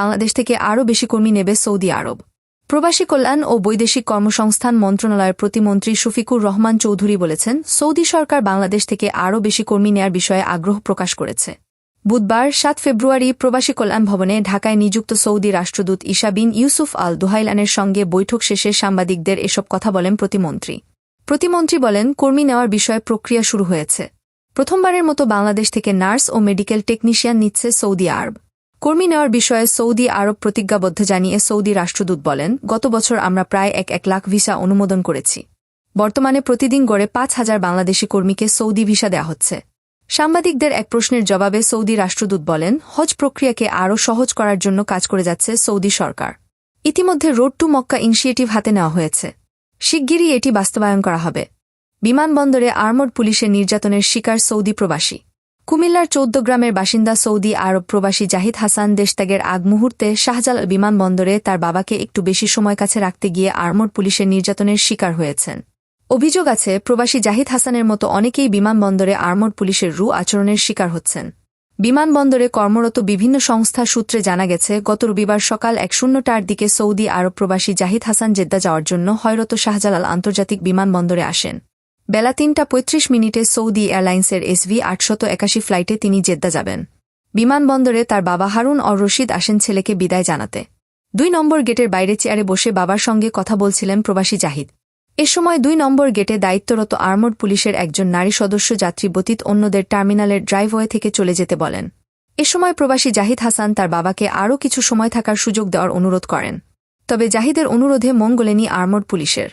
বাংলাদেশ থেকে আরও বেশি কর্মী নেবে সৌদি আরব। প্রবাসী কল্যাণ ও বৈদেশিক কর্মসংস্থান মন্ত্রণালয়ের প্রতিমন্ত্রী শফিকুর রহমান চৌধুরী বলেছেন, সৌদি সরকার বাংলাদেশ থেকে আরও বেশি কর্মী নেয়ার বিষয়ে আগ্রহ প্রকাশ করেছে। বুধবার সাত ফেব্রুয়ারি প্রবাসী কল্যাণ ভবনে ঢাকায় নিযুক্ত সৌদি রাষ্ট্রদূত ইশা বিন ইউসুফ আল দুহাইলানের সঙ্গে বৈঠক শেষে সাংবাদিকদের এসব কথা বলেন প্রতিমন্ত্রী। প্রতিমন্ত্রী বলেন, কর্মী নেওয়ার বিষয়ে প্রক্রিয়া শুরু হয়েছে। প্রথমবারের মতো বাংলাদেশ থেকে নার্স ও মেডিকেল টেকনিশিয়ান নিচ্ছে সৌদি আরব। কর্মী নেওয়ার বিষয়ে সৌদি আরব প্রতিজ্ঞাবদ্ধ জানিয়ে সৌদি রাষ্ট্রদূত বলেন, গত বছর আমরা প্রায় এক এক লাখ ভিসা অনুমোদন করেছি। বর্তমানে প্রতিদিন গড়ে পাঁচ হাজার বাংলাদেশি কর্মীকে সৌদি ভিসা দেওয়া হচ্ছে। সাংবাদিকদের এক প্রশ্নের জবাবে সৌদি রাষ্ট্রদূত বলেন, হজ প্রক্রিয়াকে আরও সহজ করার জন্য কাজ করে যাচ্ছে সৌদি সরকার। ইতিমধ্যে রোড টু মক্কা ইনিশিয়েটিভ হাতে নেওয়া হয়েছে। শিগগিরই এটি বাস্তবায়ন করা হবে। বিমানবন্দরে আর্মড পুলিশের নির্যাতনের শিকার সৌদি প্রবাসী। কুমিল্লার চৌদ্দ গ্রামের বাসিন্দা সৌদি আরব প্রবাসী জাহিদ হাসান দেশত্যাগের আগ মুহূর্তে শাহজালাল বিমানবন্দরে তার বাবাকে একটু বেশি সময় কাছে রাখতে গিয়ে আর্মড পুলিশের নির্যাতনের শিকার হয়েছেন। অভিযোগ আছে, প্রবাসী জাহিদ হাসানের মতো অনেকেই বিমানবন্দরে আর্মড পুলিশের রু আচরণের শিকার হচ্ছেন। বিমানবন্দরে কর্মরত বিভিন্ন সংস্থা সূত্রে জানা গেছে, গত রবিবার সকাল এক শূন্যটার দিকে সৌদি আরব প্রবাসী জাহিদ হাসান জেদ্দা যাওয়ার জন্য হয়রত শাহজালাল আন্তর্জাতিক বিমানবন্দরে আসেন। বেলা তিনটা পঁয়ত্রিশ মিনিটে সৌদি এয়ারলাইন্সের এসভি আটশত একাশি ফ্লাইটে তিনি জেদ্দা যাবেন। বিমানবন্দরে তার বাবা হারুন অর রশিদ আসেন ছেলেকে বিদায় জানাতে। দুই নম্বর গেটের বাইরে চেয়ারে বসে বাবার সঙ্গে কথা বলছিলেন প্রবাসী জাহিদ। এ সময় দুই নম্বর গেটে দায়িত্বরত আর্মড পুলিশের একজন নারী সদস্য যাত্রী বতীত অন্যদের টার্মিনালের ড্রাইভওয়ে থেকে চলে যেতে বলেন। এ সময় প্রবাসী জাহিদ হাসান তার বাবাকে আরও কিছু সময় থাকার সুযোগ দেওয়ার অনুরোধ করেন। তবে জাহিদের অনুরোধে মঙ্গলেনি আর্মড পুলিশের।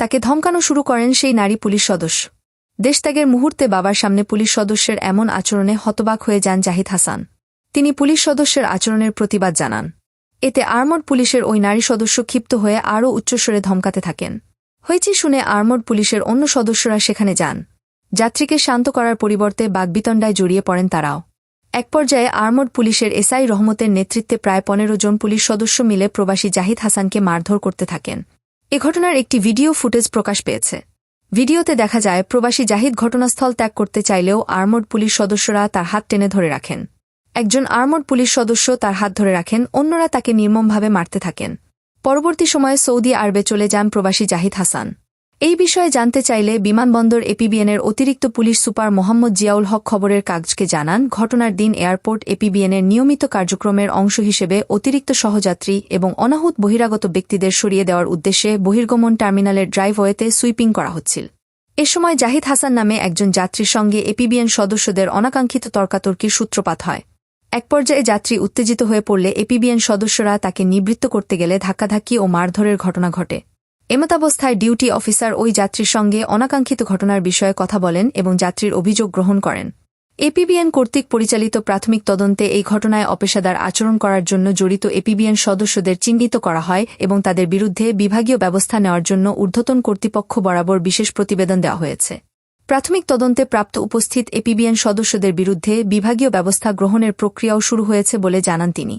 তাকে ধমকানো শুরু করেন সেই নারী পুলিশ সদস্য। দেশত্যাগের মুহূর্তে বাবার সামনে পুলিশ সদস্যের এমন আচরণে হতবাক হয়ে যান জাহিদ হাসান। তিনি পুলিশ সদস্যের আচরণের প্রতিবাদ জানান। এতে আর্মড পুলিশের ওই নারী সদস্য ক্ষিপ্ত হয়ে আরও উচ্চস্বরে ধমকাতে থাকেন। হয়েছি শুনে আর্মড পুলিশের অন্য সদস্যরা সেখানে যান। যাত্রীকে শান্ত করার পরিবর্তে বাগবিতণ্ডায় জড়িয়ে পড়েন তারাও। এক পর্যায়ে আর্মড পুলিশের এসআই রহমতের নেতৃত্বে প্রায় পনেরো জন পুলিশ সদস্য মিলে প্রবাসী জাহিদ হাসানকে মারধর করতে থাকেন। এ ঘটনার একটি ভিডিও ফুটেজ প্রকাশ পেয়েছে। ভিডিওতে দেখা যায়, প্রবাসী জাহিদ ঘটনাস্থল ত্যাগ করতে চাইলেও আর্মড পুলিশ সদস্যরা তার হাত টেনে ধরে রাখেন। একজন আর্মড পুলিশ সদস্য তার হাত ধরে রাখেন, অন্যরা তাকে নির্মমভাবে মারতে থাকেন। পরবর্তী সময়ে সৌদি আরবে চলে যান প্রবাসী জাহিদ হাসান। এই বিষয়ে জানতে চাইলে বিমানবন্দর এপিবিএনের অতিরিক্ত পুলিশ সুপার মোহাম্মদ জিয়াউল হক খবরের কাগজকে জানান, ঘটনার দিন এয়ারপোর্ট এপিবিএনের নিয়মিত কার্যক্রমের অংশ হিসেবে অতিরিক্ত সহযাত্রী এবং অনাহুত বহিরাগত ব্যক্তিদের সরিয়ে দেওয়ার উদ্দেশ্যে বহির্গমন টার্মিনালের ড্রাইভওয়েতে সুইপিং করা হচ্ছিল। এ সময় জাহিদ হাসান নামে একজন যাত্রীর সঙ্গে এপিবিএন সদস্যদের অনাকাঙ্ক্ষিত তর্কাতর্কির সূত্রপাত হয়। এক পর্যায়ে যাত্রী উত্তেজিত হয়ে পড়লে এপিবিএন সদস্যরা তাকে নিবৃত্ত করতে গেলে ধাক্কাধাক্কি ও মারধরের ঘটনা ঘটে। এমতাবস্থায় ডিউটি অফিসার ওই যাত্রীর সঙ্গে অনাকাঙ্ক্ষিত ঘটনার বিষয়ে কথা বলেন এবং যাত্রীর অভিযোগ গ্রহণ করেন। এপিবিএন কর্তৃক পরিচালিত প্রাথমিক তদন্তে এই ঘটনায় অপেশাদার আচরণ করার জন্য জড়িত এপিবিএন সদস্যদের চিহ্নিত করা হয় এবং তাদের বিরুদ্ধে বিভাগীয় ব্যবস্থা নেওয়ার জন্য ঊর্ধ্বতন কর্তৃপক্ষ বরাবর বিশেষ প্রতিবেদন দেওয়া হয়েছে। প্রাথমিক তদন্তে প্রাপ্ত উপস্থিত এপিবিএন সদস্যদের বিরুদ্ধে বিভাগীয় ব্যবস্থা গ্রহণের প্রক্রিয়াও শুরু হয়েছে বলে জানান তিনি।